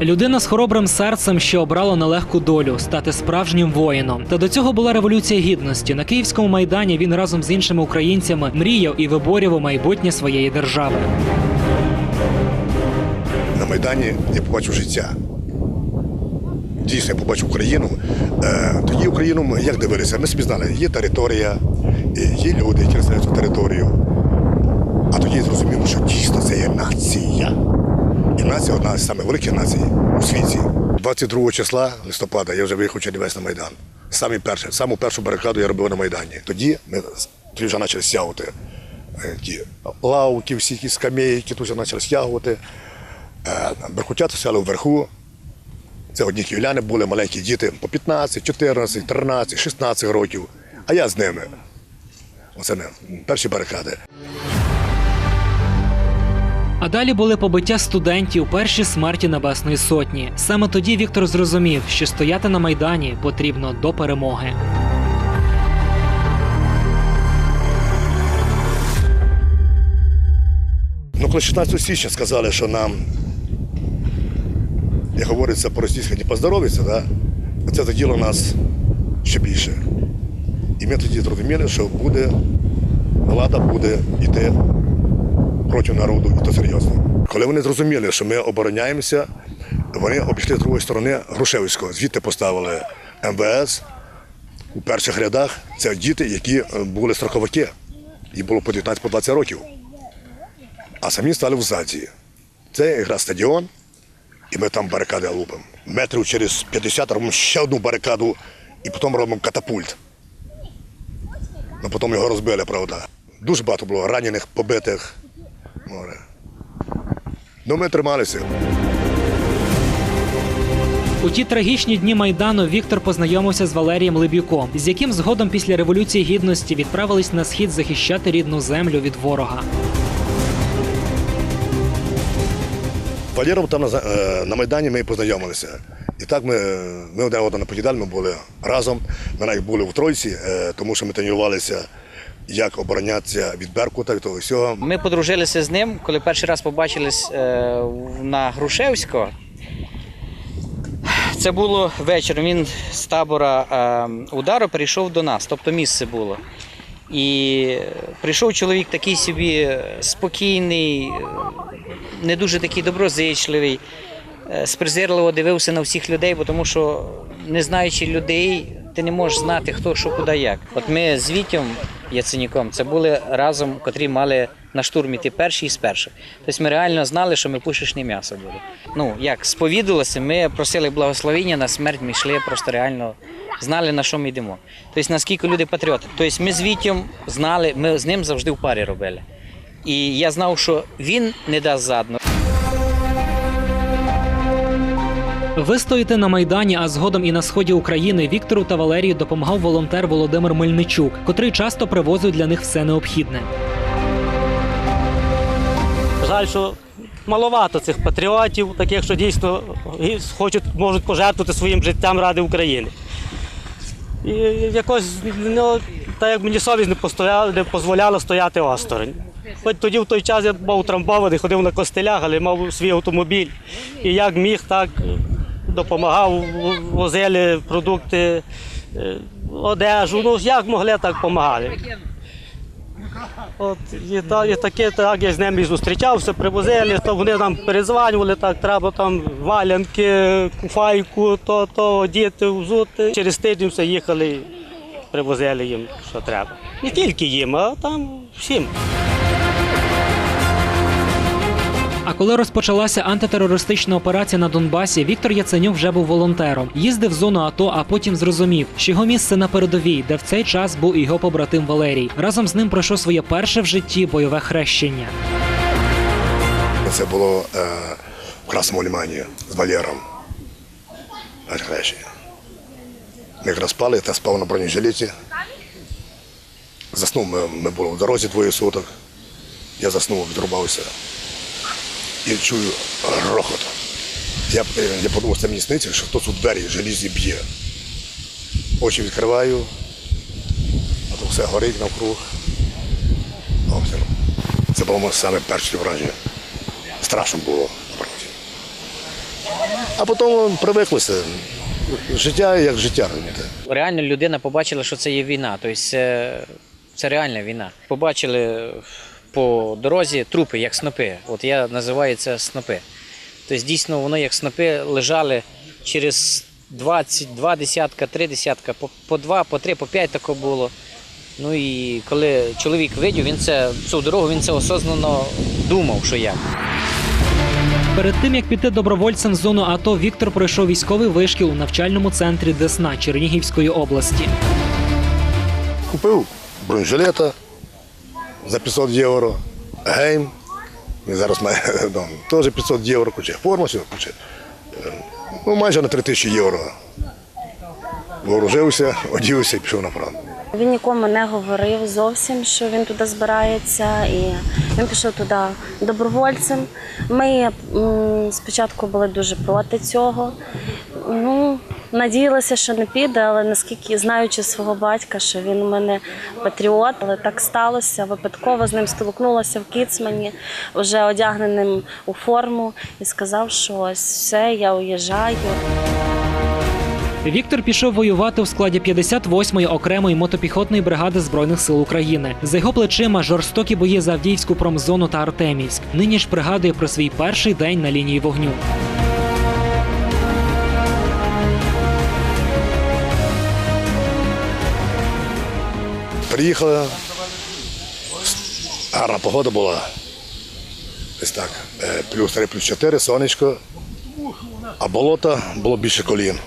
Людина з хоробрим серцем, що обрала нелегку долю стати справжнім воїном. Та до цього була революція гідності. На київському майдані він разом з іншими українцями мріяв і виборював майбутнє своєї держави. На Майдані я побачив життя. Дійсно, я побачив Україну. Е, Тоді Україну як дивилися? Ми собі знали, є територія, є люди, які населяють цю територію. А тоді зрозуміло, що дійсно це є нація. І нація одна з найвеликих націй у світі. 22 числа листопада я вже виїхав Чернівець на Майдан. Самі перші, саму першу барикаду я робив на Майдані. Тоді ми тоді вже почали стягувати е, ті лавки, всі ті скамейки, тут вже почали стягувати. Е, Беркутята стояли вверху. Це одні київляни були маленькі діти по 15, 14, 13, 16 років. А я з ними. Оце не перші барикади. А далі були побиття студентів, перші смерті Небесної Сотні. Саме тоді Віктор зрозумів, що стояти на майдані потрібно до перемоги. Ну, коли 16 січня сказали, що нам, як говориться по-російськи, не поздоровиться, да? це заділо нас ще більше. І ми тоді зрозуміли, що буде, влада буде йти проти народу, і то серйозно. Коли вони зрозуміли, що ми обороняємося, вони обійшли з другої сторони Грушевського. Звідти поставили МВС. У перших рядах це діти, які е, були страховики. Їм було по 19-20 років а самі стали в заді. Це якраз стадіон, і ми там барикади лупимо. Метрів через 50 робимо ще одну барикаду і потім робимо катапульт. Ну, потім його розбили, правда. Дуже багато було ранених, побитих. Море. Ну, ми трималися. У ті трагічні дні майдану Віктор познайомився з Валерієм Либюком, з яким згодом після революції гідності відправились на схід захищати рідну землю від ворога. Валером там на, е, на Майдані ми і познайомилися. І так ми, ми один одного наподідали, ми були разом. Ми навіть були в Тройці, е, тому що ми тренувалися, як оборонятися від Беркута, від того всього. Ми подружилися з ним, коли перший раз побачились е, на Грушевського. Це було вечором. Він з табора е, удару перейшов до нас, тобто місце було. І прийшов чоловік такий собі спокійний, не дуже такий доброзичливий, е, спризирливо дивився на всіх людей, бо тому що не знаючи людей, ти не можеш знати, хто що куди як. От ми з Вітєм Яценюком це були разом, котрі мали на штурмі ті перші із перших. Тобто ми реально знали, що ми пушечне м'ясо були. Ну як сповідувалися, ми просили благословення на смерть, ми йшли просто реально. Знали, на що ми йдемо. Тобто, наскільки люди патріоти. Тобто, ми з Вітєм знали, ми з ним завжди в парі робили. І я знав, що він не дасть задно. Ви стоїте на майдані, а згодом і на сході України Віктору та Валерію допомагав волонтер Володимир Мельничук, котрий часто привозив для них все необхідне. Жаль, що маловато цих патріотів, таких, що дійсно хочуть, можуть пожертвувати своїм життям ради України. І якось ну, так як мені совість не постояла, не дозволяла стояти осторонь. Хоч тоді в той час я був утрамбований, ходив на костелях, але мав свій автомобіль. І як міг, так допомагав, возили продукти, е, одежу. Ну, як могли, так допомагали. От і, та, і таке, так я з ними зустрічався, привозили, то вони нам перезванювали, так треба там валянки, куфайку, то, то діти взути. Через тиждень все їхали, привозили їм, що треба. Не тільки їм, а там всім. А коли розпочалася антитерористична операція на Донбасі, Віктор Яценюк вже був волонтером. Їздив в зону АТО, а потім зрозумів, що його місце на передовій, де в цей час був його побратим Валерій. Разом з ним пройшов своє перше в житті бойове хрещення. Це було е, в Красному Лімані з Валером. Хрещення. Ми якраз спали, та спав на бронежилеті. Заснув, ми, ми були в дорозі двоє суток. Я заснув, відрубався. І чую грохот. Я, я подумав, це мені сниться, що хтось у двері желізі б'є. Очі відкриваю, а то все горить навкруг. Обстріл. Це було саме перше враження. Страшно було. насправді. А потім привиклося. Життя як життя. Реально людина побачила, що це є війна. Тобто це реальна війна. Побачили по дорозі трупи, як снопи. От я називаю це снопи. Тобто дійсно воно як снопи лежали через 20, два десятка, три десятка, по, по два, по три, по п'ять тако було. Ну і коли чоловік видів, він це цю дорогу він це осознано думав, що як. Перед тим як піти добровольцем в зону АТО, Віктор пройшов військовий вишкіл у навчальному центрі Десна Чернігівської області. Купив бронежилета за 500 євро, гейм. Він зараз має вдома. Теж 500 євро куче. Форма все куче. Ну, майже на 3 тисячі євро. Вооружився, одівся і пішов на фронт. Він нікому не говорив зовсім, що він туди збирається, і він пішов туди добровольцем. Ми спочатку були дуже проти цього. Ну, надіялися, що не піде, але наскільки знаючи свого батька, що він у мене патріот, але так сталося. Випадково з ним спілкнулася в Кіцмані, вже одягненим у форму, і сказав, що ось все, я уїжджаю. Віктор пішов воювати у складі 58-ї окремої мотопіхотної бригади збройних сил України. За його плечима жорстокі бої за Авдіївську промзону та Артемівськ. Нині ж пригадує про свій перший день на лінії вогню. Приїхали. Гарна погода була. Десь так. е, Плюс 3, плюс 4, сонечко. А болота було більше колін.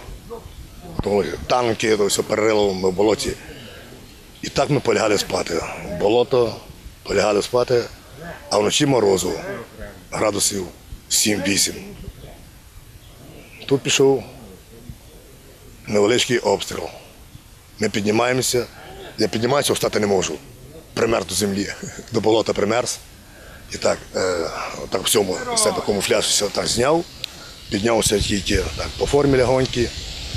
То танки, то все перерило ми в болоті. І так ми полягали спати. Болото, полягали спати, а вночі морозу градусів 7-8. Тут пішов невеличкий обстріл. Ми піднімаємося. Я піднімаюся, встати не можу. Примерз до землі. До болота примерз. І так, е, так в цьому з себе камуфляж все так зняв, піднявся тільки так, по формі лягоньки,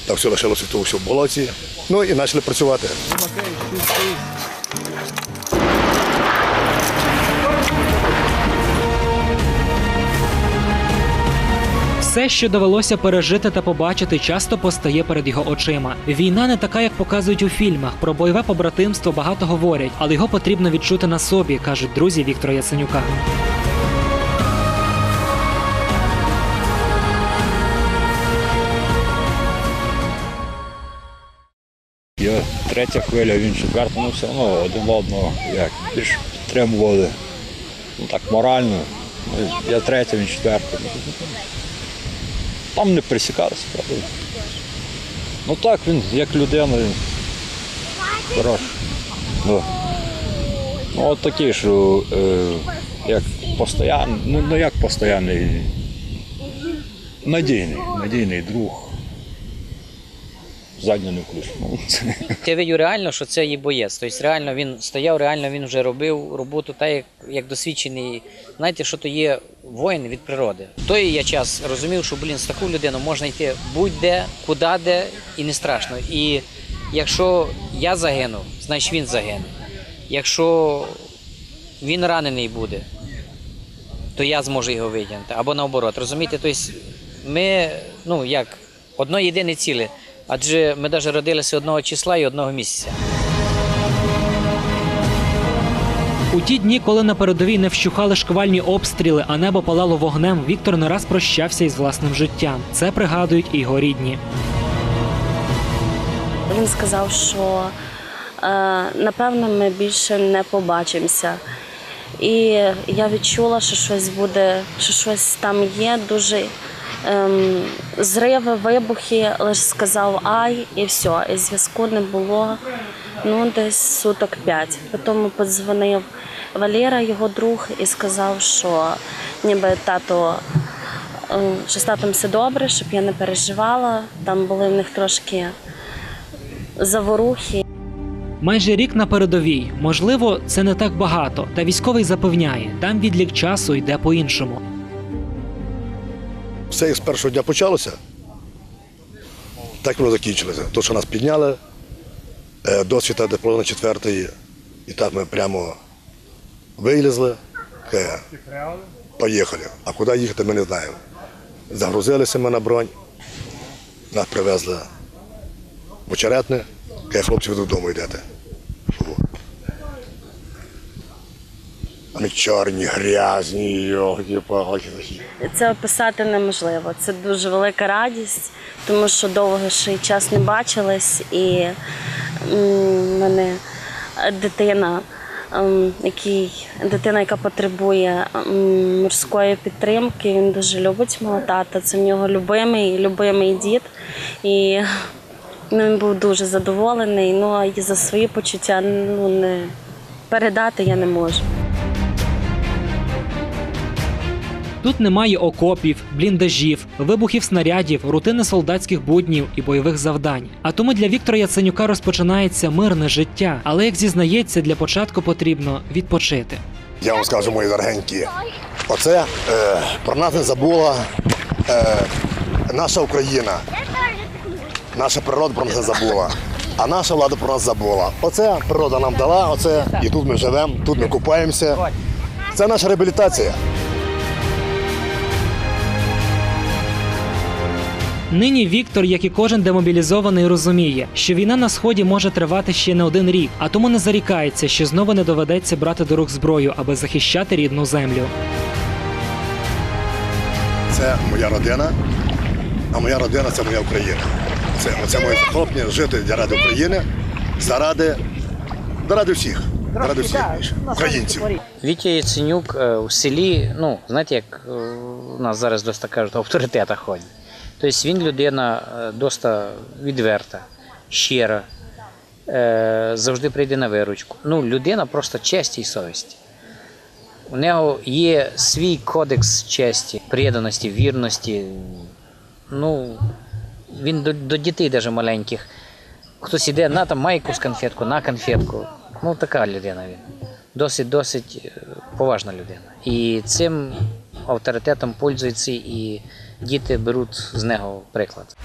так все лишилося тут все в болоті. Ну і почали працювати. Все, що довелося пережити та побачити, часто постає перед його очима. Війна не така, як показують у фільмах. Про бойове побратимство багато говорять, але його потрібно відчути на собі, кажуть друзі Віктора Яценюка. Я третя хвиля, він четверта, ну все одно один одного як більш підтримували. Ну так морально. Ну, Я третя, він четверта. Там не присікалися, правда. Ну так, він як людина, він хороший. Да. ну от такий, що е, як постоянний, ну, ну як постоянний, надійний, надійний друг. Задню не включу. Це- Я видю реально, що це є боєць. Тобто реально він стояв, реально він вже робив роботу так, як, як досвідчений. Знаєте, що то є воїн від природи. В той я час розумів, що блін, з таку людину можна йти будь-де, куди де, і не страшно. І якщо я загинув, значить він загине. Якщо він ранений буде, то я зможу його витягнути. Або наоборот. Розумієте, тобто ми, ну як, одно єдине ціле. Адже ми навіть родилися одного числа і одного місяця. У ті дні, коли на передовій не вщухали шквальні обстріли, а небо палало вогнем, Віктор не раз прощався із власним життям. Це пригадують і його рідні. Він сказав, що е, напевно ми більше не побачимося. І я відчула, що щось буде, що щось там є, дуже ем, зриви, вибухи, лише сказав ай, і все. І зв'язку не було ну, десь суток п'ять. Потім подзвонив Валера, його друг, і сказав, що ніби тато е, що з татом все добре, щоб я не переживала. Там були в них трошки заворухи. Майже рік на передовій. Можливо, це не так багато, та військовий запевняє, там відлік часу йде по-іншому. Все як з першого дня почалося, так воно закінчилося. То, що нас підняли, е, досвіта до половини четвертої, і так ми прямо вилізли, е, поїхали. А куди їхати, ми не знаємо. Загрузилися ми на бронь, Нас привезли в очеретне, хлопці, ви додому йдете. Ми чорні, грязні, йохи, палки. Це описати неможливо. Це дуже велика радість, тому що довго ще й час не бачились, і в мене дитина, ем, який, дитина, яка потребує ем, морської підтримки. Він дуже любить мого тата. Це в нього любимий, любимий дід. І ну, він був дуже задоволений. Ну а за свої почуття ну, не передати я не можу. Тут немає окопів, бліндажів, вибухів снарядів, рутини солдатських буднів і бойових завдань. А тому для Віктора Яценюка розпочинається мирне життя. Але як зізнається, для початку потрібно відпочити. Я вам скажу, мої дорогенькі, оце е, про нас не забула е, наша Україна. Наша природа про нас не забула. А наша влада про нас забула. Оце природа нам дала, оце, і тут ми живемо, тут ми купаємося. Це наша реабілітація. Нині Віктор, як і кожен демобілізований, розуміє, що війна на сході може тривати ще не один рік, а тому не зарікається, що знову не доведеться брати до рук зброю, аби захищати рідну землю. Це моя родина, а моя родина це моя Україна. Це, це моє захоплення жити заради України, заради, заради всіх, заради всіх українців. Вітя Яценюк е, у селі, ну, знаєте, як е, у нас зараз досить кажуть, авторитета ходить. Тобто він людина е, досить відверта, щира, е, завжди прийде на виручку. Ну, людина просто честі і совісті. У нього є свій кодекс честі, преданості, вірності. Ну, він до, до дітей навіть маленьких. Хтось іде, на там має якусь конфетку, на конфетку. Ну, така людина він. Досить, досить е, поважна людина. І цим авторитетом пользується і діти беруть з нього приклад.